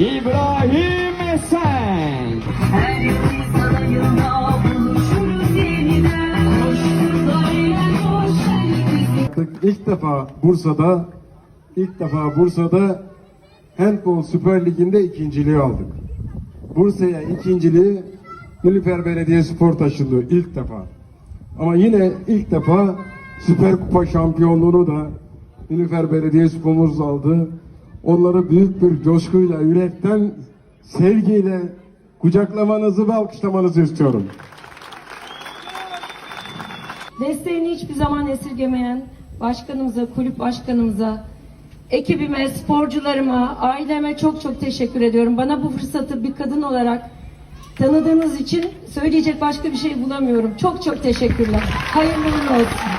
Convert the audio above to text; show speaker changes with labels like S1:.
S1: İbrahim Esen.
S2: Her sarayında buluşuruz yeniden Koştur ile koş herkesi
S3: Artık ilk defa Bursa'da ilk defa Bursa'da Handball Süper Ligi'nde ikinciliği aldık. Bursa'ya ikinciliği Nilüfer Belediye Spor taşındı ilk defa. Ama yine ilk defa Süper Kupa şampiyonluğunu da Nilüfer Belediye Spor'umuz aldı. Onları büyük bir coşkuyla, yürekten, sevgiyle kucaklamanızı ve alkışlamanızı istiyorum.
S4: Desteğini hiçbir zaman esirgemeyen başkanımıza, kulüp başkanımıza, ekibime, sporcularıma, aileme çok çok teşekkür ediyorum. Bana bu fırsatı bir kadın olarak tanıdığınız için söyleyecek başka bir şey bulamıyorum. Çok çok teşekkürler. Hayırlı olsun.